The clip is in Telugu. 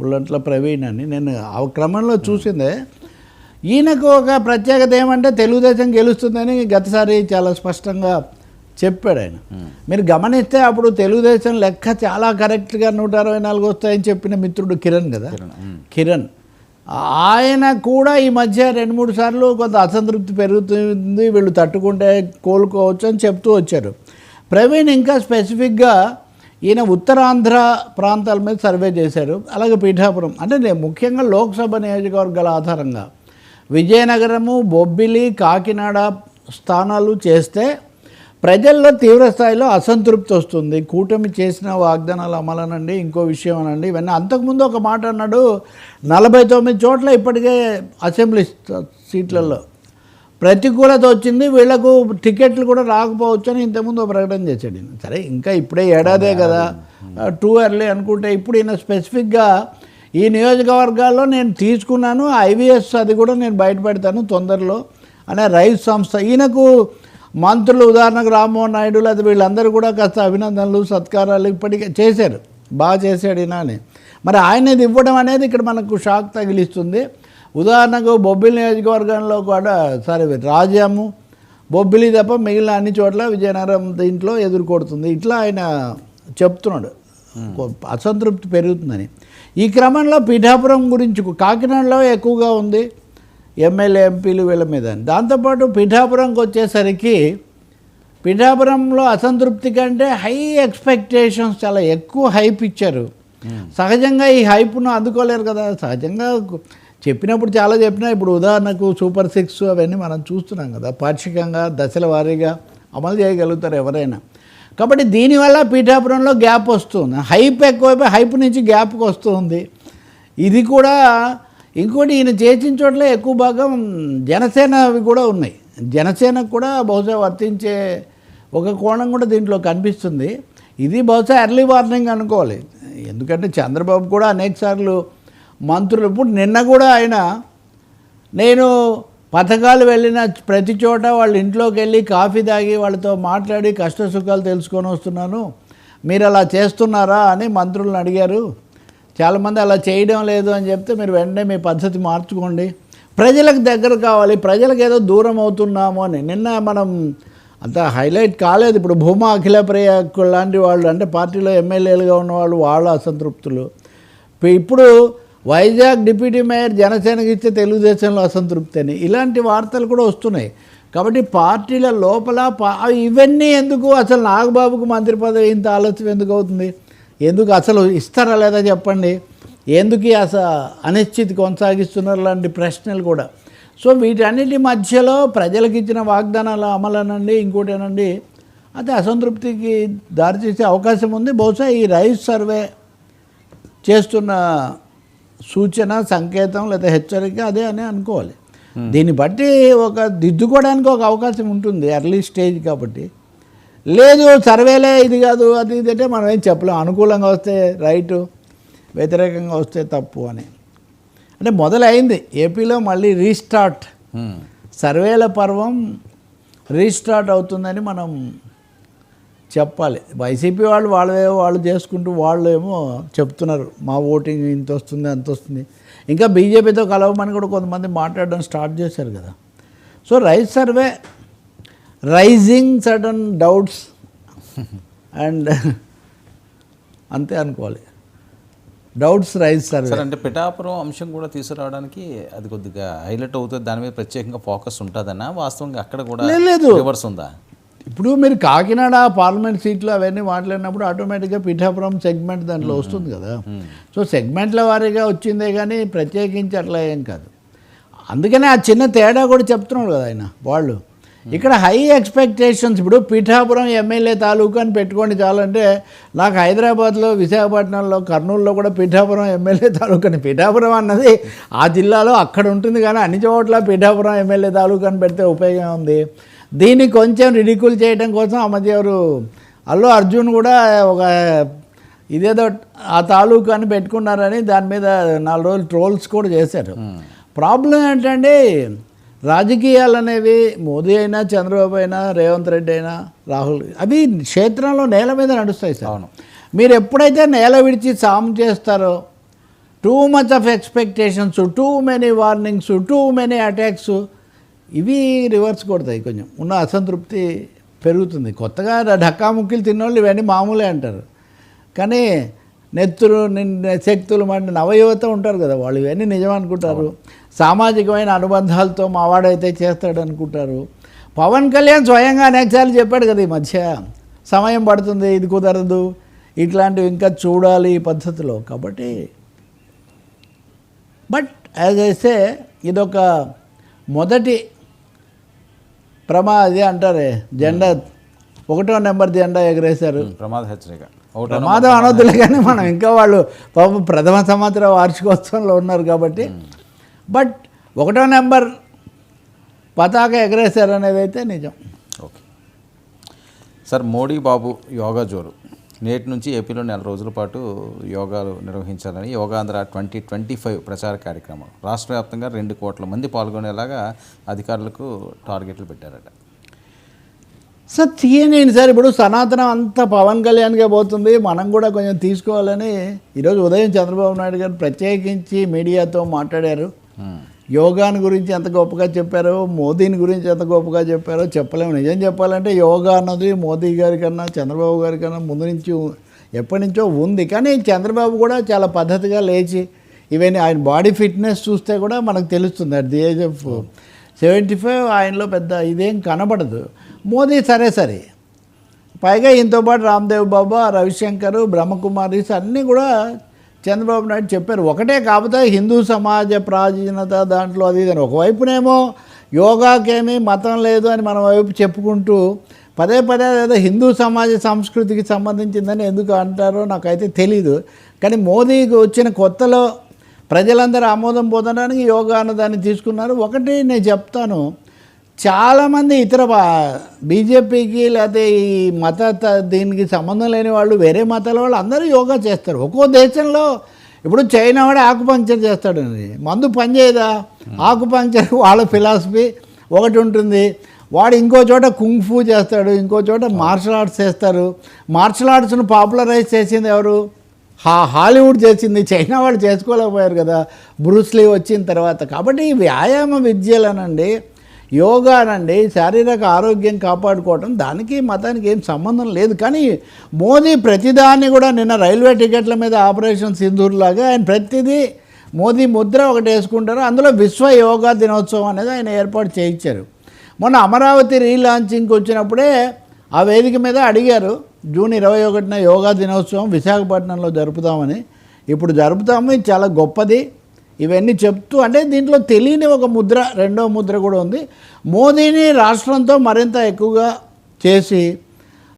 పుల్లంట్ల ప్రవీణ్ అని. నేను ఆ క్రమంలో చూసిందే. ఈయనకు ఒక ప్రత్యేకత ఏమంటే తెలుగుదేశం గెలుస్తుందని గతసారి చాలా స్పష్టంగా చెప్పాడు ఆయన. మీరు గమనిస్తే అప్పుడు తెలుగుదేశం లెక్క చాలా కరెక్ట్గా నూట అరవై నాలుగు వస్తాయని చెప్పిన మిత్రుడు కిరణ్ కదా? కిరణ్. ఆయన కూడా ఈ మధ్య రెండు మూడు సార్లు కొంత అసంతృప్తి పెరుగుతుంది. వీళ్ళు తట్టుకుంటే కోలుకోవచ్చు అని చెప్తూ వచ్చారు. ప్రవీణ్ ఇంకా స్పెసిఫిక్గా ఈయన ఉత్తరాంధ్ర ప్రాంతాల మీద సర్వే చేశారు. అలాగే పీఠాపురం. అంటే నేను ముఖ్యంగా లోక్సభ నియోజకవర్గాల ఆధారంగా. విజయనగరము బొబ్బిలి కాకినాడ స్థానాలు చేస్తే ప్రజల్లో తీవ్రస్థాయిలో అసంతృప్తి వస్తుంది. కూటమి చేసిన వాగ్దానాలు అమలనండి ఇంకో విషయం అనండి. ఇవన్నీ అంతకుముందు ఒక మాట అన్నాడు నలభై తొమ్మిది చోట్ల ఇప్పటికే అసెంబ్లీ సీట్లలో. ప్రతికూలత వచ్చింది వీళ్ళకు టికెట్లు కూడా రాకపోవచ్చు అని ఇంతకుముందు ఒక ప్రకటన చేశాడు. సరే ఇంకా ఇప్పుడే ఏడాదే కదా. టూ ఎర్లీ అనుకుంటే ఇప్పుడు ఈయన స్పెసిఫిక్గా ఈ నియోజకవర్గాల్లో నేను తీసుకున్నాను ఐవీఎస్ అది కూడా నేను బయటపెడతాను తొందరలో అనే రైతు సంస్థ. ఈయనకు మంత్రులు ఉదాహరణకు రామ్మోహన్ నాయుడు లేదా వీళ్ళందరూ కూడా కాస్త అభినందనలు సత్కారాలు ఇప్పటికే చేశారు. బాగా చేశాడు ఈయన అని మరి ఆయన ఇది ఇవ్వడం అనేది ఇక్కడ మనకు షాక్ తగిలిస్తుంది. ఉదాహరణకు బొబ్బిలి నియోజకవర్గంలో కూడా సరే రాజ్యాము బొబ్బిలి తప్ప మిగిలిన అన్ని చోట్ల విజయనగరం దీంట్లో ఎదుర్కొడుతుంది. ఇట్లా ఆయన చెప్తున్నాడు. అసంతృప్తి పెరుగుతుందని. ఈ క్రమంలో పీఠాపురం గురించి కాకినాడలో ఎక్కువగా ఉంది ఎమ్మెల్యే ఎంపీలు వీళ్ళ మీద. దాంతోపాటు పీఠాపురంకి వచ్చేసరికి పిఠాపురంలో అసంతృప్తి కంటే హై ఎక్స్పెక్టేషన్స్ చాలా ఎక్కువ హైప్ ఇచ్చారు. సహజంగా ఈ హైప్ను అందుకోలేరు కదా. సహజంగా చెప్పినప్పుడు చాలా చెప్పినా ఇప్పుడు ఉదాహరణకు సూపర్ సిక్స్ అవన్నీ మనం చూస్తున్నాం కదా పాక్షికంగా దశల వారీగా అమలు చేయగలుగుతారు ఎవరైనా. కాబట్టి దీనివల్ల పీఠాపురంలో గ్యాప్ వస్తుంది. హైప్ ఎక్కువైపోయి హైప్ నుంచి గ్యాప్కి వస్తుంది. ఇది కూడా ఇంకోటి ఈయన చేసిన చోట్ల ఎక్కువ భాగం జనసేన అవి కూడా ఉన్నాయి. జనసేనకు కూడా బహుశా వర్తించే ఒక కోణం కూడా దీంట్లో కనిపిస్తుంది. ఇది బహుశా ఎర్లీ వార్నింగ్ అనుకోవాలి. ఎందుకంటే చంద్రబాబు కూడా అనేక సార్లు మంత్రులు ఇప్పుడు నిన్న కూడా ఆయన నేను పథకాలు వెళ్ళిన ప్రతి చోట వాళ్ళ ఇంట్లోకి వెళ్ళి కాఫీ తాగి వాళ్ళతో మాట్లాడి కష్ట సుఖాలు తెలుసుకొని వస్తున్నాను. మీరు అలా చేస్తున్నారా అని మంత్రులను అడిగారు. చాలామంది అలా చేయడం లేదు అని చెప్తే మీరు వెంటనే మీ పద్ధతి మార్చుకోండి. ప్రజలకు దగ్గర కావాలి ప్రజలకు ఏదో దూరం అవుతున్నాము అని. నిన్న మనం అంత హైలైట్ కాలేదు. ఇప్పుడు భూమా అఖిల ప్రియ లాంటి వాళ్ళు అంటే పార్టీలో ఎమ్మెల్యేలుగా ఉన్నవాళ్ళు వాళ్ళ అసంతృప్తులు. ఇప్పుడు వైజాగ్ డిప్యూటీ మేయర్ జనసేనకి ఇస్తే తెలుగుదేశంలో అసంతృప్తి అని ఇలాంటి వార్తలు కూడా వస్తున్నాయి. కాబట్టి పార్టీల లోపల పా- ఇవన్నీ ఎందుకు? అసలు నాగబాబుకు మంత్రి పదవి ఇంత ఆలస్యం ఎందుకు అవుతుంది? ఎందుకు అసలు ఇస్తారా లేదా చెప్పండి? ఎందుకు అస అనిశ్చితి కొనసాగిస్తున్నారు లాంటి ప్రశ్నలు కూడా. సో వీటన్నిటి మధ్యలో ప్రజలకు ఇచ్చిన వాగ్దానాల అమలనండి ఇంకోటేనండి అది అసంతృప్తికి దారితీసే అవకాశం ఉంది. బహుశా ఈ రైస్ సర్వే చేస్తున్న సూచన సంకేతం లేదా హెచ్చరిక అదే అని అనుకోవాలి. దీన్ని బట్టి ఒక దిద్దుకోవడానికి ఒక అవకాశం ఉంటుంది ఎర్లీ స్టేజ్ కాబట్టి. లేదు సర్వేలే ఇది కాదు అది ఇది అంటే మనం ఏం చెప్పలేం. అనుకూలంగా వస్తే రైటు వ్యతిరేకంగా వస్తే తప్పు అని. అంటే మొదలైంది. ఏపీలో మళ్ళీ రీస్టార్ట్ ఉమ్. సర్వేల పర్వం రీస్టార్ట్ అవుతుందని మనం చెప్పాలి. వైసీపీ వాళ్ళు వాళ్ళే వాళ్ళు చేసుకుంటూ వాళ్ళు ఏమో చెప్తున్నారు. మా ఓటింగ్ ఇంత వస్తుంది అంత వస్తుంది. ఇంకా బీజేపీతో కలవమని కూడా కొంతమంది మాట్లాడడం స్టార్ట్ చేశారు కదా. So rise survey rising sudden doubts and అంతే అనుకోవాలి. Doubts rise survey. సరే అంటే పిఠాపురం అంశం కూడా తీసుకురావడానికి అది కొద్దిగా హైలైట్ అవుతుంది. దాని మీద ప్రత్యేకంగా ఫోకస్ ఉంటుందన్నా? వాస్తవంగా అక్కడ కూడా లేదు, లేదు. రివర్స్ ఉందా? ఇప్పుడు మీరు కాకినాడ పార్లమెంట్ సీట్లు అవన్నీ మాట్లాడినప్పుడు ఆటోమేటిక్గా పిఠాపురం సెగ్మెంట్ దాంట్లో వస్తుంది కదా. సో సెగ్మెంట్ల వారీగా వచ్చిందే కానీ ప్రత్యేకించి అట్లా ఏం కాదు. అందుకనే ఆ చిన్న తేడా కూడా చెప్తున్నాడు కదా ఆయన వాళ్ళు. ఇక్కడ హై ఎక్స్పెక్టేషన్స్ ఇప్పుడు పిఠాపురం ఎమ్మెల్యే తాలూకా అని పెట్టుకోండి చాలంటే నాకు హైదరాబాద్లో విశాఖపట్నంలో కర్నూలులో కూడా పిఠాపురం ఎమ్మెల్యే తాలూకా అని పిఠాపురం అన్నది ఆ జిల్లాలో అక్కడ ఉంటుంది కానీ అన్ని చోట్ల పిఠాపురం ఎమ్మెల్యే తాలూకా అని పెడితే ఉపయోగం ఉంది దీన్ని కొంచెం రిడిక్యూల్ చేయడం కోసం ఆ మధ్య ఎవరు అల్లు అర్జున్ కూడా ఒక ఇదేదో ఆ తాలూకా అని పెట్టుకున్నారని దాని మీద నాలుగు రోజులు ట్రోల్స్ కూడా చేశారు. ప్రాబ్లం ఏంటంటే రాజకీయాలు అనేవి మోదీ అయినా చంద్రబాబు అయినా రేవంత్ రెడ్డి అయినా రాహుల్ అవి క్షేత్రంలో నేల మీద నడుస్తాయి సార్. అవును. మీరు ఎప్పుడైతే నేల విడిచి సాము చేస్తారో too much of expectations too many warnings too many attacks ఇవి రివర్స్ కొడతాయి కొంచెం. ఉన్న అసంతృప్తి పెరుగుతుంది. కొత్తగా ఢక్కా ముక్కీలు తిన్నోళ్ళు ఇవన్నీ మామూలే అంటారు. కానీ నెత్తురు నిన్న శక్తులు మండి నవయువత ఉంటారు కదా వాళ్ళు ఇవన్నీ నిజం అనుకుంటారు. సామాజికమైన అనుబంధాలతో మావాడైతే చేస్తాడు అనుకుంటారు పవన్ కళ్యాణ్ స్వయంగా అనేకసార్లు చెప్పాడు కదా ఈ మధ్య సమయం పడుతుంది ఇది కుదరదు ఇట్లాంటివి ఇంకా చూడాలి ఈ పద్ధతిలో కాబట్టి. బట్ యాజ్ అయితే ఇదొక మొదటి ప్రమా అది అంటారే జెండా ఒకటో నెంబర్ జెండా ఎగరేశారు. ప్రమాద హెచ్చరిక. ప్రమాదం అనొద్దులే కానీ మనం ఇంకా వాళ్ళు పాపం ప్రథమ సంవత్సర వార్షికోత్సవంలో ఉన్నారు కాబట్టి. బట్ ఒకటో నెంబర్ పతాక ఎగరేశారు అనేది అయితే నిజం. Okay. Sir Modi Babu yoga జోరు. నేటి నుంచి ఏపీలో నెల రోజుల పాటు యోగాలు నిర్వహించాలని యోగాంధ్ర ట్వంటీ ట్వంటీ ఫైవ్ ప్రచార కార్యక్రమం. రాష్ట్ర వ్యాప్తంగా రెండు కోట్ల మంది పాల్గొనేలాగా అధికారులకు టార్గెట్లు పెట్టారట. సార్ తీయనేంటి సార్? ఇప్పుడు సనాతనం అంతా పవన్ కళ్యాణ్గా పోతుంది. మనం కూడా కొంచెం తీసుకోవాలని ఈరోజు ఉదయం చంద్రబాబు నాయుడు గారు ప్రత్యేకించి మీడియాతో మాట్లాడారు. యోగాని గురించి ఎంత గొప్పగా చెప్పారో మోదీని గురించి ఎంత గొప్పగా చెప్పారో చెప్పలేము. నిజం చెప్పాలంటే యోగా అన్నది మోదీ గారి కన్నా చంద్రబాబు గారి కన్నా ముందు నుంచి ఎప్పటి నుంచో ఉంది. కానీ చంద్రబాబు కూడా చాలా పద్ధతిగా లేచి ఈవెన్ ఆయన బాడీ ఫిట్నెస్ చూస్తే కూడా మనకు తెలుస్తుంది. At the age of seventy five ఆయనలో పెద్ద ఇదేం కనబడదు. మోదీ సరే సరే. పైగా ఈయనతో పాటు రామ్దేవ్ బాబా రవిశంకర్ బ్రహ్మకుమారీస్ అన్నీ కూడా చంద్రబాబు నాయుడు చెప్పారు ఒకటే కాకపోతే హిందూ సమాజ ప్రాచీనత దాంట్లో అది ఇది అని ఒకవైపునేమో యోగాకేమీ మతం లేదు అని మన వైపు చెప్పుకుంటూ పదే పదే ఏదో హిందూ సమాజ సంస్కృతికి సంబంధించిందని ఎందుకు అంటారో నాకైతే తెలీదు. కానీ మోదీకి వచ్చిన కొత్తలో ప్రజలందరూ ఆమోదం పొందడానికి యోగా అన్నదాన్ని తీసుకున్నారు. ఒకటి నేను చెప్తాను చాలామంది ఇతర బీజేపీకి లేకపోతే ఈ మత దీనికి సంబంధం లేని వాళ్ళు వేరే మతాల వాళ్ళు అందరూ యోగా చేస్తారు. ఒక్కో దేశంలో ఇప్పుడు చైనా వాడే ఆకుపంక్చర్ చేస్తాడండి. మందు పనిచేయదా? ఆకుపంక్చర్ వాళ్ళ ఫిలాసఫీ ఒకటి ఉంటుంది. వాడు ఇంకో చోట కుంగ్ఫూ చేస్తాడు ఇంకో చోట మార్షల్ ఆర్ట్స్ చేస్తారు. మార్షల్ ఆర్ట్స్ను పాపులరైజ్ చేసింది ఎవరు? హా హాలీవుడ్ చేసింది. చైనా వాళ్ళు చేసుకోలేకపోయారు కదా. బ్రూస్లీ వచ్చిన తర్వాత. కాబట్టి ఈ వ్యాయామ విద్యలనండి యోగానండి శారీరక ఆరోగ్యం కాపాడుకోవటం దానికి మతానికి ఏం సంబంధం లేదు. కానీ మోదీ ప్రతిదాన్ని కూడా నిన్న రైల్వే టికెట్ల మీద ఆపరేషన్ సింధూర్లాగా ఆయన ప్రతిదీ మోదీ ముద్ర ఒకటి వేసుకుంటారు. అందులో విశ్వ యోగా దినోత్సవం అనేది ఆయన ఏర్పాటు చేయించారు. మొన్న అమరావతి రీలాంచింగ్కి వచ్చినప్పుడే ఆ వేదిక మీద అడిగారు జూన్ ఇరవై ఒకటిన యోగా దినోత్సవం విశాఖపట్నంలో జరుపుతామని. ఇప్పుడు జరుపుతాము ఇది చాలా గొప్పది. ఇవన్నీ చెప్తూ అంటే దీంట్లో తెలియని ఒక ముద్ర రెండో ముద్ర కూడా ఉంది. మోదీని రాష్ట్రంతో మరింత ఎక్కువగా చేసి